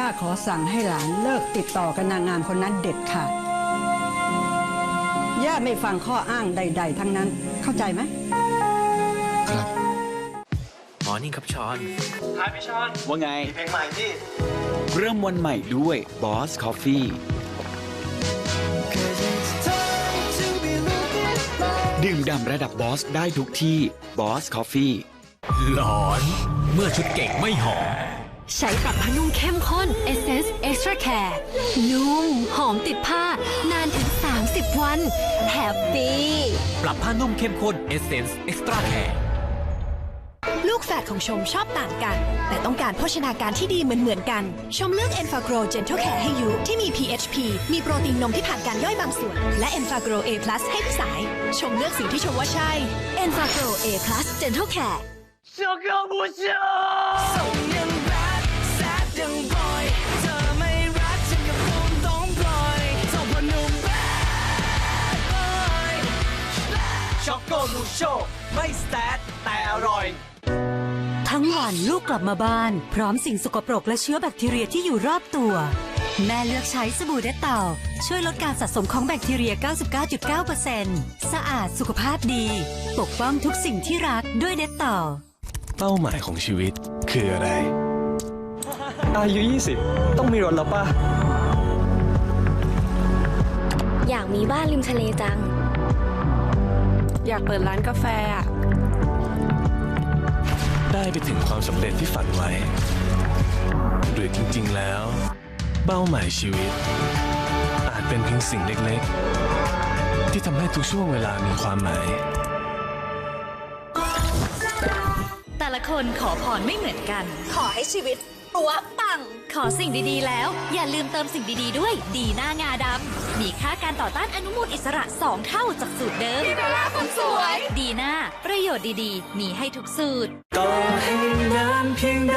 ย่าขอสั่งให้หลานเลิกติดต่อกับนางงามคนนั้นเด็ดขาด ย่าไม่ฟังข้ออ้างใด ๆ ทั้งนั้น เข้าใจไหม ครับ มอร์นิ่งครับชอนท้ายพี่ชอนว่าไง มีเพลงใหม่ที่ เริ่มวันใหม่ด้วย Boss Coffee ดื่มด่ำระดับบอสได้ทุกที่ Boss Coffee หลอน เมื่อชุดเก่งไม่หอม ใช้ปรับผ้านุ่มเข้มข้น Essence Extra Care นุ่ม หอมติดผ้า นานถึง 30 วัน แฮปปี้ ปรับผ้านุ่มเข้มข้น Essence Extra Care ลูกแฝดของชมชอบต่างกัน แต่ต้องการโภชนาการที่ดีเหมือนเหมือนๆกัน ชมเลือก e n f a g r o Gentle Care ให้ยูที่มี PHP มีโปรตีนนมที่ผ่านการย่อยบางส่วน และ e n f a g r o A+ ให้พี่สาย ชมเลือกสิ่งที่ชมว่าใช่ e n f a g r o A+ Gentle Care 小哥不休 ช็อกโกลูโชไม่แซดแต่อร่อย ทั้งวันลูกกลับมาบ้าน พร้อมสิ่งสกปรกและเชื้อแบคทีเรียที่อยู่รอบตัว แม่เลือกใช้สบู่เดตเต่า ช่วยลดการสะสมของแบคทีเรีย 99.9%สะอาดสุขภาพดี ปกป้องทุกสิ่งที่รักด้วยเดตเต่า เป้าหมายของชีวิตคืออะไร อายุ 20 ต้องมีรถแล้วป่ะ อยากมีบ้านริมทะเลจัง อยากเปิดร้านกาแฟอะ ได้ไปถึงความสำเร็จที่ฝันไว้หรือจริงๆแล้ว เป้าหมายชีวิต อาจเป็นเพียงสิ่งเล็กๆ ที่ทำให้ทุกช่วงเวลามีความหมาย แต่ละคนขอพรไม่เหมือนกัน ขอให้ชีวิตปัวปัง ขอสิ่งดีๆแล้ว อย่าลืมเติมสิ่งดีๆด้วย ดีหน้างาดำมีค่าการต่อต้านอนุมูลอิสระ 2 เท่าจากสูตรเดิม ดีหน้า ประโยชน์ดีๆ มีให้ทุกสูตรต่อให้นานเพียงใด